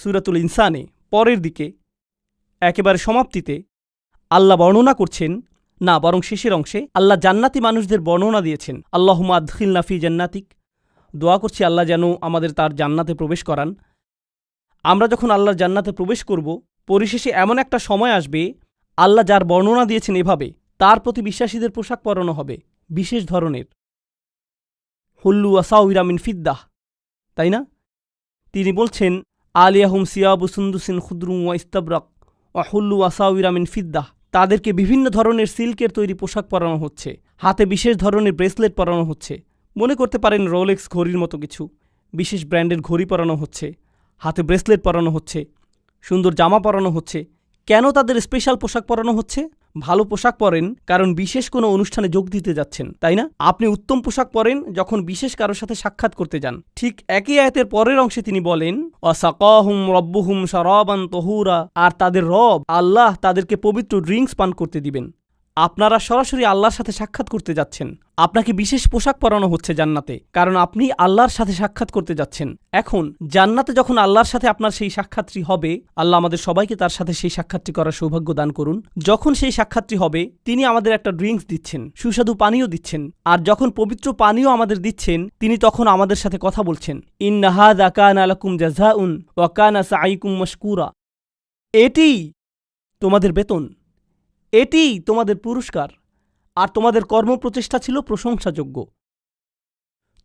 সুরাতুল ইনসানে, পরের দিকে, একেবারে সমাপ্তিতে, আল্লাহ বর্ণনা করছেন, না, বরং শেষের অংশে, আল্লাহ জান্নাতি মানুষদের বর্ণনা দিয়েছেন আল্লাহুমা আদখিল নাফি জান্নাতিক, দোয়া করছি আল্লাহ যেন আমাদের তার জান্নাতে প্রবেশ করান। আমরা যখন আল্লাহর জান্নাতে প্রবেশ করব, পরিশেষে এমন একটা সময় আসবে, আল্লাহ যার বর্ণনা দিয়েছেন এভাবে, তার প্রতি বিশ্বাসীদের পোশাক পরানো হবে, বিশেষ ধরনের। হুল্লু আসাউরা মিন ফিদ্দাহ, তাই না? তিনি বলছেন আলিয়াহুম সিয়াবু সুন্দুসিন খুদ্রু ওয়া ইস্তাবরাক ওয়া হুল্লু আসাউরা মিন ফিদ্দাহ। তাদেরকে বিভিন্ন ধরনের সিল্কের তৈরি পোশাক পরানো হচ্ছে। হাতে বিশেষ ধরনের ব্রেসলেট পরানো হচ্ছে। মনে করতে পারেন রোলেক্স ঘড়ির মতো কিছু। বিশেষ ব্র্যান্ডের ঘড়ি পরানো হচ্ছে। হাতে ব্রেসলেট পরানো হচ্ছে। সুন্দর জামা পরানো হচ্ছে। কেন তাদের স্পেশাল পোশাক পরানো হচ্ছে? ভালো পোশাক পরেন, কারণ বিশেষ কোনো অনুষ্ঠানে যোগ দিতে যাচ্ছেন, তাই না? আপনি উত্তম পোশাক পরেন যখন বিশেষ কারোর সাথে সাক্ষাৎ করতে যান। ঠিক একই আয়াতের পরের অংশে তিনি বলেন অসাকাহুম রব্বুহুম সরবান তহুরা আর তাদের রব, আল্লাহ তাদেরকে পবিত্র ড্রিঙ্কস পান করতে দিবেন। আপনারা সরাসরি আল্লাহর সাথে সাক্ষাৎ করতে যাচ্ছেন। আপনাকে বিশেষ পোশাক পরানো হচ্ছে জান্নাতে, কারণ আপনি আল্লাহর সাথে সাক্ষাৎ করতে যাচ্ছেন। এখন, জান্নাতে যখন আল্লাহর সাথে আপনার সেই সাক্ষাৎটি হবে, আল্লাহ আমাদের সবাইকে তার সাথে সেই সাক্ষাৎটি করার সৌভাগ্য দান করুন। যখন সেই সাক্ষাৎটি হবে, তিনি আমাদের একটা ড্রিঙ্কস দিচ্ছেন, সুস্বাদু পানীয় দিচ্ছেন, আর যখন পবিত্র পানীয় আমাদের দিচ্ছেন, তিনি তখন আমাদের সাথে কথা বলছেন। ইন ইন্নাহাদ আকান আলাকুম জাজাউন ওয়াকানা সাইকুম মশকুরা। এটি তোমাদের বেতন। এটি তোমাদের পুরস্কার, আর তোমাদের কর্মপ্রচেষ্টা ছিল প্রশংসাযোগ্য।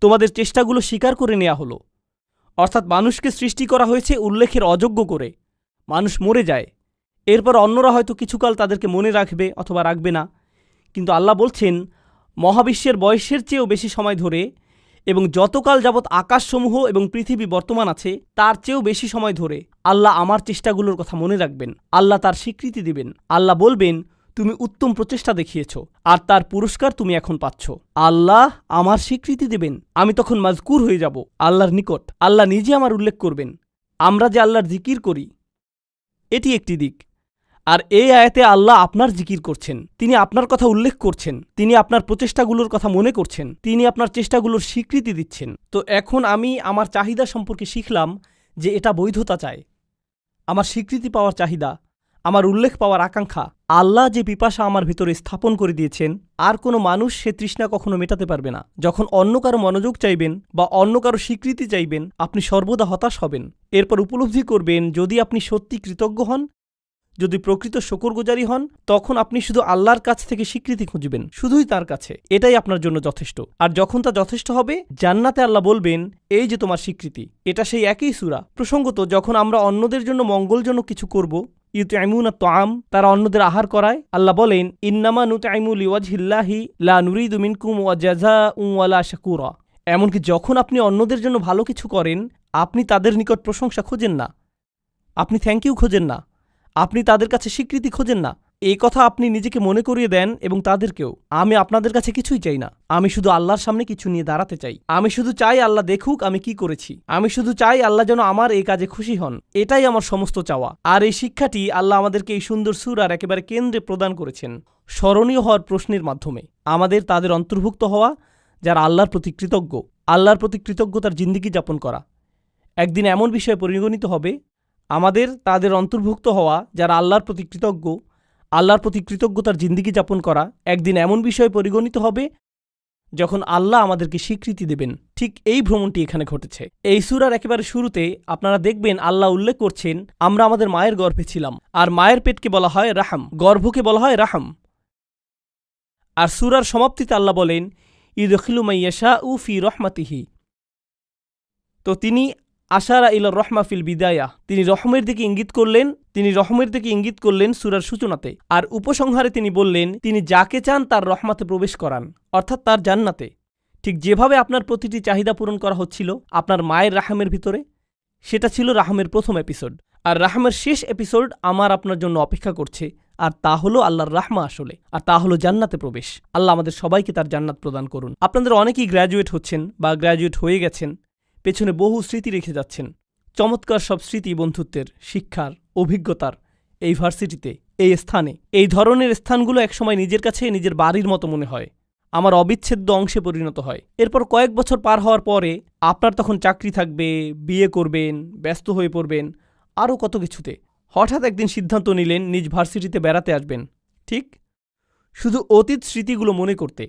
তোমাদের চেষ্টাগুলো স্বীকার করে নেওয়া হলো। অর্থাৎ মানুষকে সৃষ্টি করা হয়েছে উল্লেখের অযোগ্য করে। মানুষ মরে যায়। এরপর অন্যরা হয়তো কিছুকাল তাদেরকে মনে রাখবে অথবা রাখবে না। কিন্তু আল্লাহ বলছেন, মহাবিশ্বের বয়সের চেয়েও বেশি সময় ধরে এবং যতকাল যাবৎ আকাশসমূহ এবং পৃথিবী বর্তমান আছে, তার চেয়েও বেশি সময় ধরে আল্লাহ আমার চেষ্টাগুলোর কথা মনে রাখবেন। আল্লাহ তার স্বীকৃতি দিবেন। আল্লাহ বলবেন তুমি উত্তম প্রচেষ্টা দেখিয়েছ, আর তার পুরস্কার তুমি এখন পাচ্ছ। আল্লাহ আমার স্বীকৃতি দেবেন, আমি তখন মাজকুর হয়ে যাব আল্লাহর নিকট। আল্লাহ নিজে আমার উল্লেখ করবেন। আমরা যে আল্লাহর জিকির করি, এটি একটি দিক। আর এই আয়াতে আল্লাহ আপনার জিকির করছেন। তিনি আপনার কথা উল্লেখ করছেন। তিনি আপনার প্রচেষ্টাগুলোর কথা মনে করছেন। তিনি আপনার চেষ্টাগুলোর স্বীকৃতি দিচ্ছেন। তো এখন আমি আমার চাহিদা সম্পর্কে শিখলাম যে এটা বৈধতা চায় আমার স্বীকৃতি পাওয়ার চাহিদা আমার উল্লেখ পাওয়ার আকাঙ্ক্ষা, আল্লাহ যে পিপাসা আমার ভিতরে স্থাপন করে দিয়েছেন, আর কোনো মানুষ সে তৃষ্ণা কখনো মেটাতে পারবে না। যখন অন্য কারও মনোযোগ চাইবেন বা অন্য কারও স্বীকৃতি চাইবেন, আপনি সর্বদা হতাশ হবেন। এরপর উপলব্ধি করবেন, যদি আপনি সত্যি কৃতজ্ঞ হন, যদি প্রকৃত শকরগুজারি হন, তখন আপনি শুধু আল্লাহর কাছ থেকে স্বীকৃতি খুঁজবেন, শুধুই তার কাছে। এটাই আপনার জন্য যথেষ্ট। আর যখন তা যথেষ্ট হবে, জান্নাতে আল্লাহ বলবেন, এই যে তোমার স্বীকৃতি, এটা সেই একই সুরা। প্রসঙ্গত, যখন আমরা অন্যদের জন্য মঙ্গলজনক কিছু করব ইউতাইমুন তোয়াম তারা অন্যদের আহার করায়। আল্লাহ বলেন, ইন্নামা নুতাইমুল ইওয়াজহিল্লাহি লা নুরিদু মিনকুম ওয়া জাজা ওয়ালা শাকুরা। এমনকি যখন আপনি অন্যদের জন্য ভালো কিছু করেন, আপনি তাদের নিকট প্রশংসা খোঁজেন না। আপনি থ্যাংক ইউ খোঁজেন না। আপনি তাদের কাছে স্বীকৃতি খোঁজেন না। এই কথা আপনি নিজেকে মনে করিয়ে দেন এবং তাদেরকেও। আমি আপনাদের কাছে কিছুই চাই না। আমি শুধু আল্লাহর সামনে কিছু নিয়ে দাঁড়াতে চাই। আমি শুধু চাই আল্লাহ দেখুক আমি কি করেছি। আমি শুধু চাই আল্লাহ যেন আমার এই কাজে খুশি হন। এটাই আমার সমস্ত চাওয়া। আর এই শিক্ষাটি আল্লাহ আমাদেরকে এই সুন্দর সুরার একেবারে কেন্দ্রে প্রদান করেছেন। স্মরণীয় হওয়ার প্রশ্নের মাধ্যমে। আমাদের তাদের অন্তর্ভুক্ত হওয়া, যারা আল্লাহর প্রতি কৃতজ্ঞ। আল্লাহর প্রতি কৃতজ্ঞতার জিন্দিগি যাপন করা। একদিন এমন বিষয়ে পরিগণিত হবে, আমাদের তাদের অন্তর্ভুক্ত হওয়া, যারা আল্লাহর প্রতি কৃতজ্ঞ আল্লাহর প্রতি কৃতজ্ঞতার জিন্দিগি যাপন করা একদিন এমন বিষয়ে পরিগণিত হবে যখন আল্লাহ আমাদেরকে স্বীকৃতি দেবেন। ঠিক এই ভ্রমণটি এখানে ঘটেছে। এই সুরার একেবারে শুরুতে আপনারা দেখবেন আল্লাহ উল্লেখ করছেন, আমরা আমাদের মায়ের গর্ভে ছিলাম, আর মায়ের পেটকে বলা হয় রাহাম, গর্ভকে বলা হয় রাহাম। আর সুরার সমাপ্তিতে আল্লাহ বলেন, ইদখিলু মাইয়াশা উ ফি রহমাতিহি। তো তিনি আশারা ইল রহমা ফিল বিদায়া। তিনি রহমের দিকে ইঙ্গিত করলেন, তিনি রহমের দিকে ইঙ্গিত করলেন সুরার সূচনাতে। আর উপসংহারে তিনি বললেন, তিনি যাকে চান তার রহমাতে প্রবেশ করান, অর্থাৎ তার জান্নাতে। ঠিক যেভাবে আপনার প্রতিটি চাহিদা পূরণ করা হচ্ছিল, আপনার মায়ের রাহামের ভিতরে, সেটা ছিল রাহামের প্রথম এপিসোড। আর রাহামের শেষ এপিসোড আমার আপনার জন্য অপেক্ষা করছে, আর তা হলো আল্লাহর রাহমা আসলে, আর তা হলো জান্নাতে প্রবেশ। আল্লাহ আমাদের সবাইকে তার জান্নাত প্রদান করুন। আপনাদের অনেকেই গ্র্যাজুয়েট হচ্ছেন বা গ্র্যাজুয়েট হয়ে গেছেন পেছনে বহু স্মৃতি রেখে যাচ্ছেন। চমৎকার সব স্মৃতি বন্ধুত্বের, শিক্ষার, অভিজ্ঞতার এই ভার্সিটিতে, এই স্থানে। এই ধরনের স্থানগুলো একসময় নিজের কাছে নিজের বাড়ির মতো মনে হয়। আমার অবিচ্ছেদ্য অংশে পরিণত হয়। এরপর কয়েক বছর পার হওয়ার পরে আপনার তখন চাকরি থাকবে, বিয়ে করবেন, ব্যস্ত হয়ে পড়বেন, আরও কত কিছুতে। হঠাৎ একদিন সিদ্ধান্ত নিলেন, নিজ ভার্সিটিতে বেড়াতে আসবেন। ঠিক? শুধু অতীত স্মৃতিগুলো মনে করতে।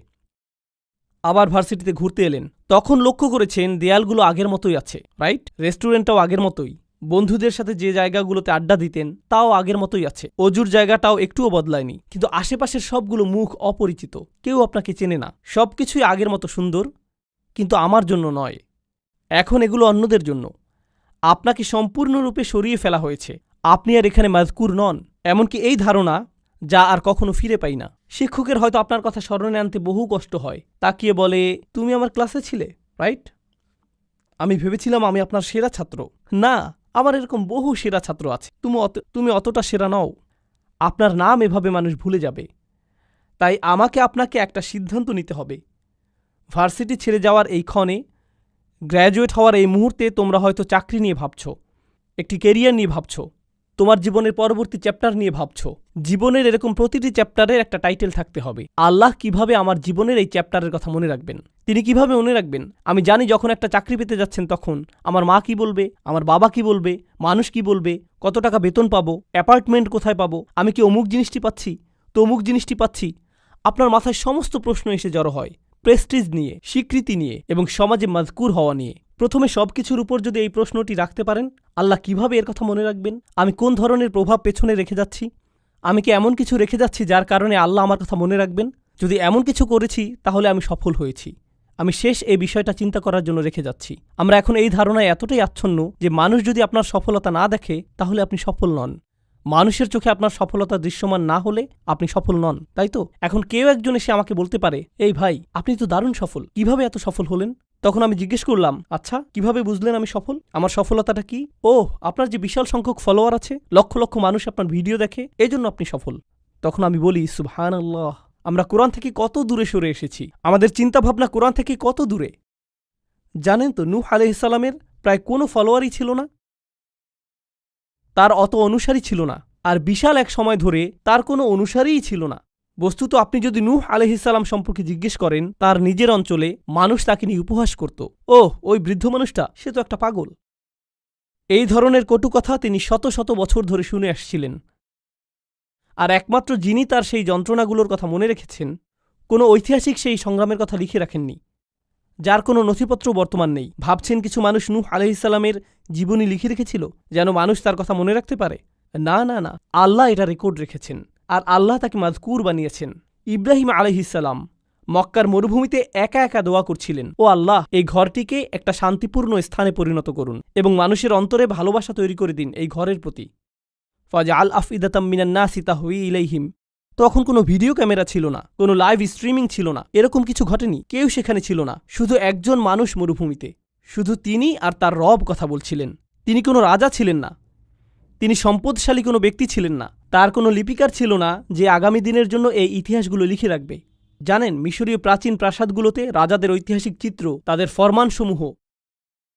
আবার ভার্সিটিতে ঘুরতে এলেন। তখন লক্ষ্য করেছেন দেয়ালগুলো আগের মতোই আছে রাইট রেস্টুরেন্টটাও আগের মতোই। বন্ধুদের সাথে যে জায়গাগুলোতে আড্ডা দিতেন, তাও আগের মতোই আছে। অজুর জায়গাটাও একটুও বদলায়নি, কিন্তু আশেপাশের সবগুলো মুখ অপরিচিত। কেউ আপনাকে চেনে না। সবকিছুই আগের মতো সুন্দর, কিন্তু আমার জন্য নয়। এখন এগুলো অন্যদের জন্য। আপনাকে সম্পূর্ণরূপে সরিয়ে ফেলা হয়েছে। আপনি আর এখানে মাজকুর নন। এমনকি এই ধারণা যা আর কখনো ফিরে পাই না। শিক্ষকের হয়তো আপনার কথা স্মরণে আনতে বহু কষ্ট হয়। তাকিয়ে বলে, তুমি আমার ক্লাসে ছিলে, রাইট? আমি ভেবেছিলাম আমি আপনার সেরা ছাত্র। না, আমার এরকম বহু সেরা ছাত্র আছে। তুমি অত, তুমি অতটা সেরা নও। আপনার নাম এভাবে মানুষ ভুলে যাবে। তাই আমাকে আপনাকে একটা সিদ্ধান্ত নিতে হবে। ভার্সিটি ছেড়ে যাওয়ার এই ক্ষণে, গ্র্যাজুয়েট হওয়ার এই মুহূর্তে তোমরা হয়তো চাকরি নিয়ে ভাবছ, একটি কেরিয়ার নিয়ে ভাবছ। তোমার জীবনের পরবর্তী চ্যাপ্টার নিয়ে ভাবছ। জীবনের এরকম প্রতিটি চ্যাপ্টারের একটা টাইটেল থাকতে হবে। আল্লাহ কীভাবে আমার জীবনের এই চ্যাপ্টারের কথা মনে রাখবেন? তিনি কীভাবে মনে রাখবেন? আমি জানি যখন একটা চাকরি পেতে যাচ্ছেন তখন আমার মা কি বলবে? আমার বাবা কি বলবে? মানুষ কি বলবে? কত টাকা বেতন পাবো? অ্যাপার্টমেন্ট কোথায় পাবো? আমি কি অমুক জিনিসটি পাচ্ছি? তো অমুক জিনিসটি পাচ্ছি? আপনার মাথায় সমস্ত প্রশ্ন এসে জড়ো হয়। প্রেস্টিজ নিয়ে, স্বীকৃতি নিয়ে এবং সমাজে মজকুর হওয়া নিয়ে। প্রথমে সবকিছুর উপর যদি এই প্রশ্নটি রাখতে পারেন, আল্লাহ কীভাবে এর কথা মনে রাখবেন? আমি কোন ধরনের প্রভাব পেছনে রেখে যাচ্ছি? আমি কি এমন কিছু রেখে যাচ্ছি যার কারণে আল্লাহ আমার কথা মনে রাখবেন? যদি এমন কিছু করেছি, তাহলে আমি সফল হয়েছি। আমি শেষ এই বিষয়টা চিন্তা করার জন্য রেখে যাচ্ছি। আমরা এখন এই ধারণায় এতটাই আচ্ছন্ন যে মানুষ যদি আপনার সফলতা না দেখে, তাহলে আপনি সফল নন। মানুষের চোখে আপনার সফলতা দৃশ্যমান না হলে আপনি সফল নন, তাই তো? এখন কেউ একজন এসে আমাকে বলতে পারে, এই ভাই, আপনি তো দারুণ সফল। কীভাবে এত সফল হলেন? তখন আমি জিজ্ঞেস করলাম আচ্ছা কীভাবে বুঝলেন আমি সফল? আমার সফলতাটা কি? ও আপনার যে বিশাল সংখ্যক ফলোয়ার আছে, লক্ষ লক্ষ মানুষ আপনার ভিডিও দেখে, এজন্য আপনি সফল। তখন আমি বলি সুবহান আল্লাহ আমরা কোরআন থেকে কত দূরে সরে এসেছি? আমাদের চিন্তাভাবনা কোরআন থেকে কত দূরে? জানেন তো, নূহ আলহিসাল্লামের প্রায় কোনো ফলোয়ারই ছিল না। তার অত অনুসারী ছিল না। আর বিশাল এক সময় ধরে তার কোনো অনুসারীই ছিল না। বস্তুত আপনি যদি নূহ আলহিসাল্লাম সম্পর্কে জিজ্ঞেস করেন, তার নিজের অঞ্চলে মানুষ তাকে নিয়ে উপহাস করত। ও ওই বৃদ্ধ মানুষটা, সে তো একটা পাগল। এই ধরনের কটু কথা তিনি শত শত বছর ধরে শুনে আসছিলেন। আর একমাত্র যিনি তার সেই যন্ত্রণাগুলোর কথা মনে রেখেছেন, কোনো ঐতিহাসিক সেই সংগ্রামের কথা লিখে রাখেননি, যার কোনো নথিপত্র বর্তমান নেই। ভাবছেন কিছু মানুষ নূহ আলহিসাল্লামের জীবনী লিখে রেখেছিল, যেন মানুষ তার কথা মনে রাখতে পারে? না না না, আল্লাহ এটা রেকর্ড রেখেছেন। আর আল্লাহ তাকে মাজকুর বানিয়েছেন। ইব্রাহিম আলহিসাল্লাম মক্কার মরুভূমিতে একা একা দোয়া করছিলেন। ও আল্লাহ, এই ঘরটিকে একটা শান্তিপূর্ণ স্থানে পরিণত করুন এবং মানুষের অন্তরে ভালোবাসা তৈরি করে দিন এই ঘরের প্রতি। ফজা আল আফিদাতাম মিনান্না সিতা হুই ইলাইহিম। তখন কোনো ভিডিও ক্যামেরা ছিল না, কোনো লাইভ স্ট্রিমিং ছিল না, এরকম কিছু ঘটেনি, কেউ সেখানে ছিল না, শুধু একজন মানুষ মরুভূমিতে। শুধু তিনি আর তার রব কথা বলছিলেন। তিনি কোনো রাজা ছিলেন না। তিনি সম্পদশালী কোনো ব্যক্তি ছিলেন না। তার কোনো লিপিকার ছিল না যে আগামী দিনের জন্য এই ইতিহাসগুলো লিখে রাখবে। জানেন, মিশরীয় প্রাচীন প্রাসাদগুলোতে রাজাদের ঐতিহাসিক চিত্র, তাদের ফরমানসমূহ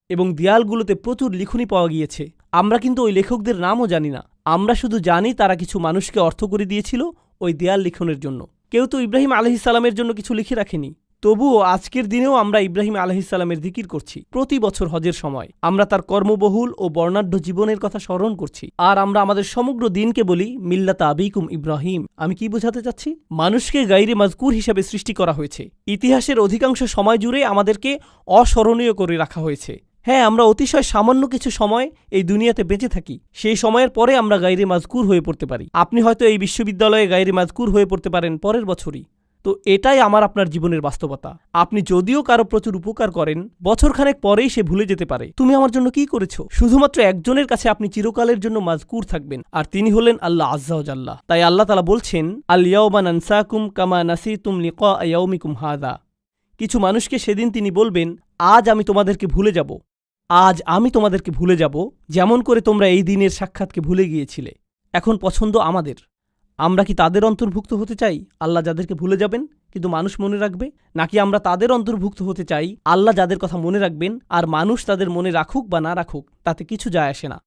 এবং দেয়ালগুলোতে প্রচুর লিখনি পাওয়া গিয়েছে। আমরা কিন্তু ওই লেখকদের নামও জানি না। আমরা শুধু জানি তারা কিছু মানুষকে অর্থ করে দিয়েছিল ওই দেয়াল লিখনের জন্য। কেউ তো ইব্রাহিম আলহিসাল্লামের জন্য কিছু লিখে রাখেনি। তবুও আজকের দিনেও আমরা ইব্রাহিম আলহিসাল্লামের দিকির করছি। প্রতি বছর হজের সময়। আমরা তার কর্মবহুল ও বর্ণাঢ্য জীবনের কথা স্মরণ করছি। আর আমরা আমাদের সমগ্র দিনকে বলি মিল্লাতা আবিকুম ইব্রাহিম। আমি কি বোঝাতে চাচ্ছি? মানুষকে গাইরে মাজকুর হিসাবে সৃষ্টি করা হয়েছে। ইতিহাসের অধিকাংশ সময় জুড়ে আমাদেরকে অস্মরণীয় করে রাখা হয়েছে। হ্যাঁ আমরা অতিশয় সামান্য কিছু সময় এই দুনিয়াতে বেঁচে থাকি। সেই সময়ের পরে আমরা গাইরে মাজকুর হয়ে পড়তে পারি। আপনি হয়তো এই বিশ্ববিদ্যালয়ে গাইরে মাজকুর হয়ে পড়তে পারেন পরের বছরই। তো এটাই আমার আপনার জীবনের বাস্তবতা। আপনি যদিও কারও প্রচুর উপকার করেন, বছরখানেক পরেই সে ভুলে যেতে পারে। তুমি আমার জন্য কি করেছ? শুধুমাত্র একজনের কাছে আপনি চিরকালের জন্য মাজকুর থাকবেন, আর তিনি হলেন আল্লাহ আজ্জাউজাল্লাহ তাই আল্লাহ তালা বলছেন আলিয়াউবা নানসাকুম কামা নাসিতুম লিকা ইয়াউমিকুম হাদা। কিছু মানুষকে সেদিন তিনি বলবেন, আজ আমি তোমাদেরকে ভুলে যাব। আজ আমি তোমাদেরকে ভুলে যাব, যেমন করে তোমরা এই দিনের সাক্ষাৎকে ভুলে গিয়েছিলে। এখন পছন্দ আমাদের। আমরা কি তাদের অন্তর্ভুক্ত হতে চাই? আল্লাহ যাদেরকে ভুলে যাবেন, কিন্তু মানুষ মনে রাখবে? নাকি আমরা তাদের অন্তর্ভুক্ত হতে চাই? আল্লাহ যাদের কথা মনে রাখবেন, আর মানুষ তাদের মনে রাখুক বা না রাখুক, তাতে কিছু যায় আসে না।